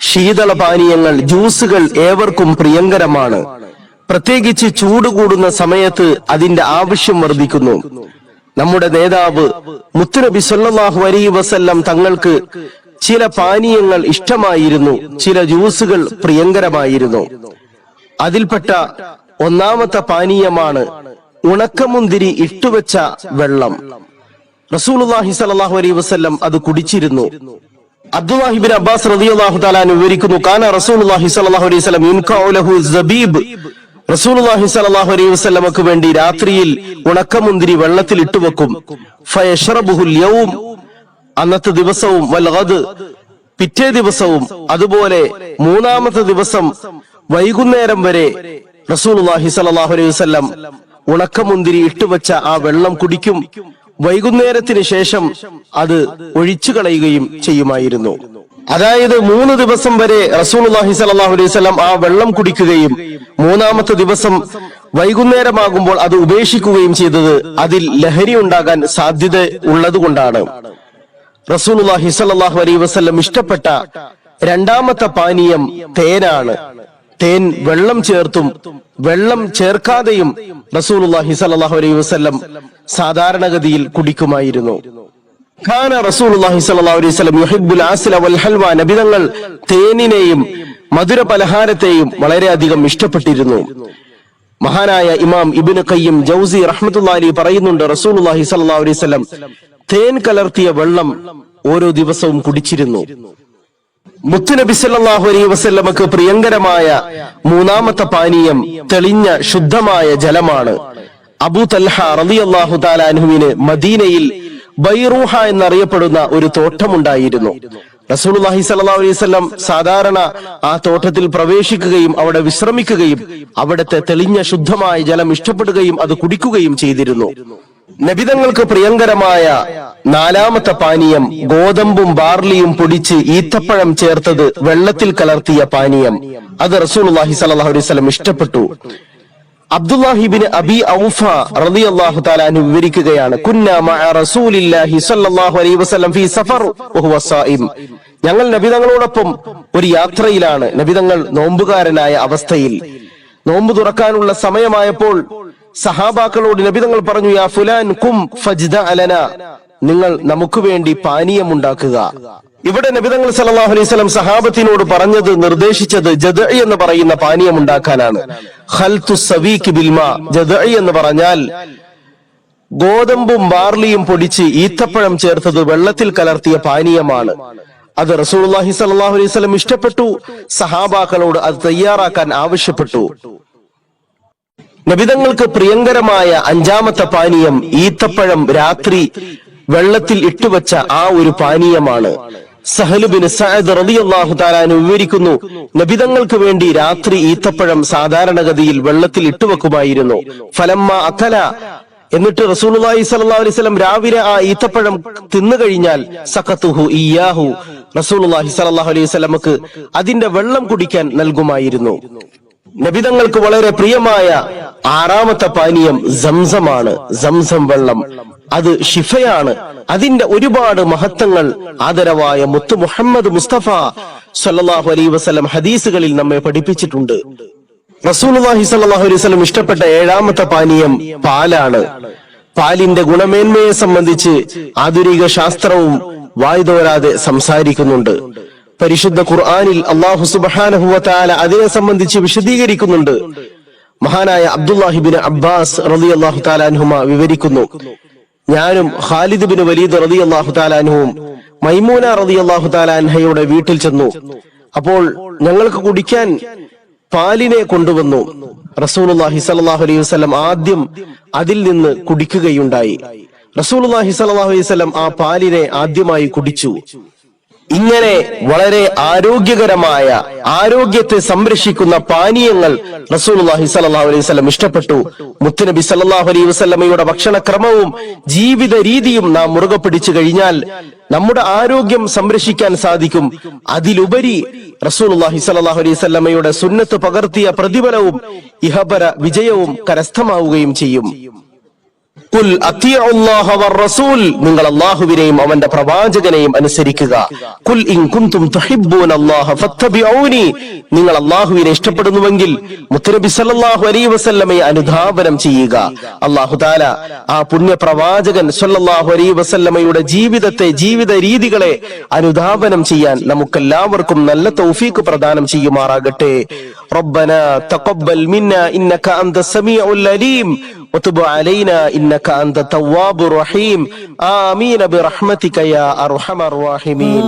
ശീതള പാനീയങ്ങൾ ജ്യൂസുകൾ ഏവർക്കും പ്രിയങ്കരമാണ്. പ്രത്യേകിച്ച് ചൂട് കൂടുന്ന സമയത്ത് അതിന്റെ ആവശ്യം വർദ്ധിക്കുന്നു. നമ്മുടെ നേതാവ് മുത്തുനബി സല്ലാഹു അലൈഹി വസല്ലം തങ്ങൾക്ക് ചില പാനീയങ്ങൾ ഇഷ്ടമായിരുന്നു. ചില ജ്യൂസുകൾ പ്രിയങ്കരമായിരുന്നു. അതിൽപ്പെട്ട ഒന്നാമത്തെ പാനീയമാണ് ഉണക്കമുന്തിരി ഇട്ടുവെച്ച വെള്ളം. റസൂലുള്ളാഹി സ്വല്ലല്ലാഹു അലൈഹി വസല്ലം അത് കുടിച്ചിരുന്നു. അബ്ദുല്ലാഹിബിൻ അബ്ബാസ് റളിയല്ലാഹു തആല വിവരിക്കുന്നു കാന റസൂലുള്ളാഹി സ്വല്ലല്ലാഹു അലൈഹി വസല്ലം യുൻകഉ ലഹു സബീബ് റസൂലുള്ളാഹി സ്വല്ലല്ലാഹു അലൈഹി വസല്ലമക്ക് വേണ്ടി രാത്രിയിൽ ഉണക്കമുന്തിരി വെള്ളത്തിൽ ഇട്ടുവെക്കും ഫയശ്റബുഹുൽ യൗം. അന്നത്തെ ദിവസവും വൽ ഗദ് പിറ്റേ ദിവസവും അതുപോലെ മൂന്നാമത്തെ ദിവസം വൈകുന്നേരം വരെ റസൂലുള്ളാഹി സ്വല്ലല്ലാഹു അലൈഹി വസല്ലം ഉണക്കമുന്തിരി ഇട്ടുവച്ച ആ വെള്ളം കുടിക്കും. വൈകുന്നേരത്തിന് ശേഷം അത് ഒഴിച്ചു കളയുകയും ചെയ്യുമായിരുന്നു. അതായത് മൂന്ന് ദിവസം വരെ റസൂലുള്ളാഹി സ്വല്ലല്ലാഹു അലൈഹി വസല്ലം ആ വെള്ളം കുടിക്കുകയും മൂന്നാമത്തെ ദിവസം വൈകുന്നേരമാകുമ്പോൾ അത് ഉപേക്ഷിക്കുകയും ചെയ്തത് അതിൽ ലഹരി ഉണ്ടാകാൻ സാധ്യത ഉള്ളതുകൊണ്ടാണ്. റസൂലുള്ളാഹി സ്വല്ലല്ലാഹു അലൈഹി വസല്ലം ഇഷ്ടപ്പെട്ട രണ്ടാമത്തെ പാനീയം തേനാണ്. തേൻ വെള്ളം ചേർത്തും വെള്ളം ചേർക്കാതെയും റസൂലുള്ളാഹി സ്വല്ലല്ലാഹു അലൈഹി വസല്ലം സാധാരണഗതിയിൽ കുടിക്കുമായിരുന്നു. ഖാന റസൂലുള്ളാഹി സ്വല്ലല്ലാഹു അലൈഹി വസല്ലം യുഹിബ്ബുൽ ആസില വൽ ഹൽവ നബിതങ്ങൾ തേനിനെയും മധുര പലഹാരത്തെയും വളരെയധികം ഇഷ്ടപ്പെട്ടിരുന്നു. മഹാനായ ഇമാം ഇബ്നു കയ്യം ജൗസി റഹ്മത്തുള്ളാഹി അലൈഹി പറയുന്നുണ്ട് റസൂലുള്ളാഹി സ്വല്ലല്ലാഹു അലൈഹി വസല്ലം തേൻ കലർത്തിയ വെള്ളം ഓരോ ദിവസവും കുടിച്ചിരുന്നു. മുത്തുനബി സല്ലാഹു അലൈ വസല്ലമക്ക് പ്രിയങ്കരമായ മൂന്നാമത്തെ പാനീയം തെളിഞ്ഞ ശുദ്ധമായ ജലമാണ്. അബൂ തൽഹ റളിയല്ലാഹു താലാനുവിന് മദീനയിൽ ബൈറൂഹ എന്നറിയപ്പെടുന്ന ഒരു തോട്ടമുണ്ടായിരുന്നു. റസൂലുള്ളാഹി സല്ലാ അലൈഹി വസല്ലം സാധാരണ ആ തോട്ടത്തിൽ പ്രവേശിക്കുകയും അവിടെ വിശ്രമിക്കുകയും അവിടുത്തെ തെളിഞ്ഞ ശുദ്ധമായ ജലം ഇഷ്ടപ്പെടുകയും അത് കുടിക്കുകയും ചെയ്തിരുന്നു. നബിതങ്ങൾക്ക് പ്രിയങ്കരമായ നാലാമത്തെ പാനീയം ഗോതമ്പും ബാർലിയും പൊടിച്ച് ഈത്തപ്പഴം ചേർത്തത് വെള്ളത്തിൽ കലർത്തിയ പാനീയം. അത് റസൂലുള്ളാഹി സ്വല്ലല്ലാഹു അലൈഹി വസല്ലം ഇഷ്ടപ്പെട്ടു. അബ്ദുല്ലാഹിബിന് അബി ഔഫ റളിയല്ലാഹു തആല അൻഹു വിവരിക്കുകയാണ് ഞങ്ങൾ നബിതങ്ങളോടൊപ്പം ഒരു യാത്രയിലാണ്. നബിതങ്ങൾ നോമ്പുകാരനായ അവസ്ഥയിൽ. നോമ്പ് തുറക്കാനുള്ള സമയമായപ്പോൾ സഹാബാക്കളോട് നബിതങ്ങൾ പറഞ്ഞു യാ ഫുലാൻ കും ഫജ്ദ അലന. നിങ്ങൾ നമുക്ക് വേണ്ടി പാനീയം ഉണ്ടാക്കുക. ഇവിടെ നബിതങ്ങൾ സല്ലല്ലാഹു അലൈഹി സഹാബത്തിനോട് പറഞ്ഞത് നിർദ്ദേശിച്ചത് ജദ് എന്ന് പറയുന്ന പാനീയം ഉണ്ടാക്കാനാണ്. ഖൽതു സവീക് ബിൽമാ ജദ് എന്ന് പറഞ്ഞാൽ ഗോതമ്പും ബാർലിയും പൊടിച്ച് ഈത്തപ്പഴം ചേർത്തത് വെള്ളത്തിൽ കലർത്തിയ പാനീയമാണ്. അത് സ്വല്ലല്ലാഹു അലൈഹി വസല്ലം ഇഷ്ടപ്പെട്ടു. സഹാബാക്കളോട് അത് തയ്യാറാക്കാൻ ആവശ്യപ്പെട്ടു. നബിതങ്ങൾക്ക് പ്രിയങ്കരമായ അഞ്ചാമത്തെ പാനീയം ഈത്തപ്പഴം രാത്രി വെള്ളത്തിൽ ഇട്ടുവച്ച ആ ഒരു പാനീയമാണ്. സഹലുബിന് സഅദ് റളിയല്ലാഹു താരാൻ വിവരിക്കുന്നു നബിതങ്ങൾക്ക് വേണ്ടി രാത്രി ഈത്തപ്പഴം സാധാരണഗതിയിൽ വെള്ളത്തിൽ ഇട്ടുവെക്കുമായിരുന്നു. ഫലമ്മ അക്കല എന്നിട്ട് റസൂലുള്ളാഹി സ്വല്ലല്ലാഹു അലൈഹി വസല്ലം രാവിലെ ആ ഈത്തപ്പഴം തിന്നു കഴിഞ്ഞാൽ സഖത്തുഹു ഇയ്യാഹു. റസൂലുള്ളാഹി സ്വല്ലല്ലാഹു അലൈഹി വസല്ലമക്ക് അതിന്റെ വെള്ളം കുടിക്കാൻ നൽകുമായിരുന്നു. നബിതങ്ങൾക്ക് വളരെ പ്രിയമായ ആറാമത്തെ പാനീയം സംസമാണ്. സംസം വെള്ളം. അത് ഷിഫയാണ് അതിന്റെ ഒരുപാട് മഹത്വങ്ങൾ ആദരവായ മുത്തു മുഹമ്മദ് മുസ്തഫ സല്ലല്ലാഹു അലൈ വസ്ലം ഹദീസുകളിൽ നമ്മെ പഠിപ്പിച്ചിട്ടുണ്ട്. റസൂലുള്ളാഹി സല്ലാഹു അലൈഹി വസല്ലം ഇഷ്ടപ്പെട്ട ഏഴാമത്തെ പാനീയം പാലാണ്. പാലിന്റെ ഗുണമേന്മയെ സംബന്ധിച്ച് ആധുനിക ശാസ്ത്രവും വായ്തോരാതെ സംസാരിക്കുന്നുണ്ട്. പരിശുദ്ധ ഖുർആാനിൽ അള്ളാഹു സുബ്ഹാനഹു വതആല അതിനെ സംബന്ധിച്ച് വിശദീകരിക്കുന്നുണ്ട്. മഹാനായ അബ്ദുല്ലാഹിബിൻ അബ്ബാസ് റളിയല്ലാഹു അള്ളാഹു താലാൻഹുമ വിവരിക്കുന്നു. ഞാനും ഖാലിദ് ബിൻ വലീദ് റളിയല്ലാഹു അള്ളാഹു താലാൻഹുവും മൈമൂന റളിയല്ലാഹു അള്ളാഹു താലാൻഹയുടെ വീട്ടിൽ ചെന്നു. അപ്പോൾ ഞങ്ങൾക്ക് കുടിക്കാൻ പാലിനെ കൊണ്ടുവന്നു. റസൂലുള്ളാഹി സ്വല്ലല്ലാഹു അലൈഹി വസ്ലം ആദ്യം അതിൽ നിന്ന് കുടിക്കുകയുണ്ടായി. റസൂലുള്ളാഹി സ്വല്ലല്ലാഹു അലൈഹി വസ്ലം ആ പാലിനെ ആദ്യമായി കുടിച്ചു. ഇങ്ങനെ വളരെ ആരോഗ്യകരമായ ആരോഗ്യത്തെ സംരക്ഷിക്കുന്ന പാനീയങ്ങൾ റസൂലുള്ളാഹി സ്വല്ലല്ലാഹു അലൈഹി വസല്ലം ഇഷ്ടപ്പെട്ടു. മുത്തുനബി സല്ലാഹു അലൈഹി വസല്ലമയുടെ ഭക്ഷണക്രമവും ജീവിത രീതിയും നാം മുറുകെ പിടിച്ചു കഴിഞ്ഞാൽ നമ്മുടെ ആരോഗ്യം സംരക്ഷിക്കാൻ സാധിക്കും. അതിലുപരി റസൂലുള്ളാഹി സ്വല്ലല്ലാഹു അലൈഹി വസല്ലമയുടെ സുന്നത്ത് പകർത്തിയ പ്രതിഫലവും ഇഹപര വിജയവും കരസ്ഥമാവുകയും ചെയ്യും. കുൽ അത്തിയഉ അല്ലാഹ വറസൂൽ നിങ്ങൾ അല്ലാഹുവിനെയും അവന്റെ പ്രവാചകനെയും അനുസരിക്കുക കുൽ ഇൻ കുന്തും തുഹിബ്ബൂന അല്ലാഹ ഫത്തബിഊനി നിങ്ങൾ അല്ലാഹുവിനെ ഇഷ്ടപ്പെടുന്നുവെങ്കിൽ മുത്തനബി സല്ലല്ലാഹു അലൈഹി വസല്ലമയെ അനുധാവനം ചെയ്യുക അല്ലാഹു തആല ആ പുണ്യ പ്രവാചകൻ സല്ലല്ലാഹു അലൈഹി വസല്ലമയുടെ ജീവിതത്തെ ജീവിത രീതികളെ അനുധാവനം ചെയ്യാൻ നമുക്കെല്ലാവർക്കും നല്ല തൗഫീക്ക് പ്രദാനം ചെയ്യുമാറാകട്ടെ ربنا تقبل منا انك انت السميع العليم وتب علينا انك إنك أنت تواب الرحيم. آمين برحمتك يا أرحم الراحمين.